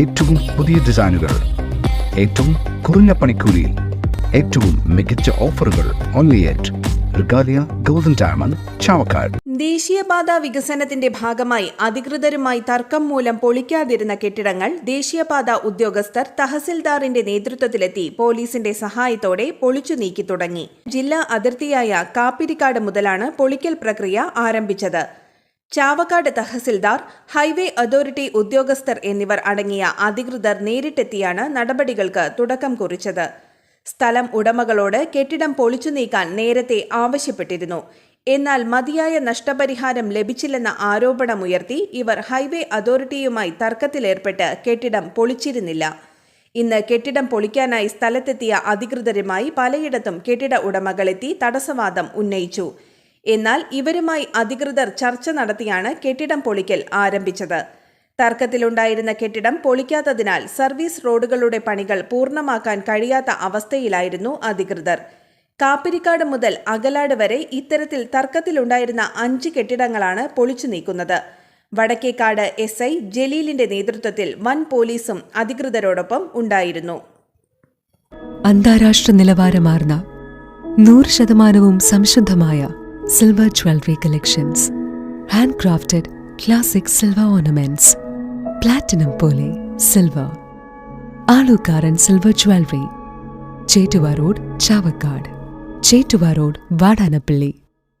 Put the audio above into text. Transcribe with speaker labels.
Speaker 1: ഏറ്റവും പുതിയ ഡിസൈനുകൾ ഏറ്റവും കുറഞ്ഞ പണിക്കൂലിയിൽ ഏറ്റവും മികച്ച ഓഫറുകൾ ഓൺലി ചാവക്കാട്.
Speaker 2: ദേശീയപാത വികസനത്തിന്റെ ഭാഗമായി അധികൃതരുമായി തർക്കം മൂലം പൊളിക്കാതിരുന്ന കെട്ടിടങ്ങൾ ദേശീയപാത ഉദ്യോഗസ്ഥർ തഹസിൽദാറിന്റെ നേതൃത്വത്തിലെത്തി പോലീസിന്റെ സഹായത്തോടെ പൊളിച്ചു നീക്കി തുടങ്ങി. ജില്ലാ അതിർത്തിയായ കാപ്പിരിക്കാട് മുതലാണ് പൊളിക്കൽ പ്രക്രിയ ആരംഭിച്ചത്. ചാവക്കാട് തഹസിൽദാർ ഹൈവേ അതോറിറ്റി ഉദ്യോഗസ്ഥർ എന്നിവർ അടങ്ങിയ അധികൃതർ നേരിട്ടെത്തിയാണ് നടപടികൾക്ക് തുടക്കം കുറിച്ചത്. സ്ഥലം ഉടമകളോട് കെട്ടിടം പൊളിച്ചു നീക്കാൻ നേരത്തെ ആവശ്യപ്പെട്ടിരുന്നു. എന്നാൽ മതിയായ നഷ്ടപരിഹാരം ലഭിച്ചില്ലെന്ന ആരോപണമുയർത്തി ഇവർ ഹൈവേ അതോറിറ്റിയുമായി തർക്കത്തിലേർപ്പെട്ട് കെട്ടിടം പൊളിച്ചിരുന്നില്ല. ഇന്ന് കെട്ടിടം പൊളിക്കാനായി സ്ഥലത്തെത്തിയ അധികൃതരുമായി പലയിടത്തും കെട്ടിട ഉടമകളെത്തി തടസ്സവാദം ഉന്നയിച്ചു. എന്നാൽ ഇവരുമായി അധികൃതർ ചർച്ച നടത്തിയാണ് കെട്ടിടം പൊളിക്കൽ ആരംഭിച്ചത്. തർക്കത്തിലുണ്ടായിരുന്ന കെട്ടിടം പൊളിക്കാത്തതിനാൽ സർവീസ് റോഡുകളുടെ പണികൾ പൂർണമാക്കാൻ കഴിയാത്ത അവസ്ഥയിലായിരുന്നു അധികൃതർ. കാപ്പിരിക്കാട് മുതൽ അകലാട് വരെ ഇത്തരത്തിൽ തർക്കത്തിലുണ്ടായിരുന്ന അഞ്ച് കെട്ടിടങ്ങളാണ് പൊളിച്ചു നീക്കുന്നത്. വടക്കേക്കാട് എസ് ഐ ജലീലിന്റെ നേതൃത്വത്തിൽ വൻ പോലീസും അധികൃതരോടൊപ്പം ഉണ്ടായിരുന്നു.
Speaker 3: അന്താരാഷ്ട്ര നിലവാരമാർന്ന നൂറ് ശതമാനവും സംശുദ്ധമായ silver jewelry collections, handcrafted classic silver ornaments, platinum poli, silver, Alukaran silver jewelry, Chetuva Road, Chavakkad, Chetuva Road, Vadanapalli.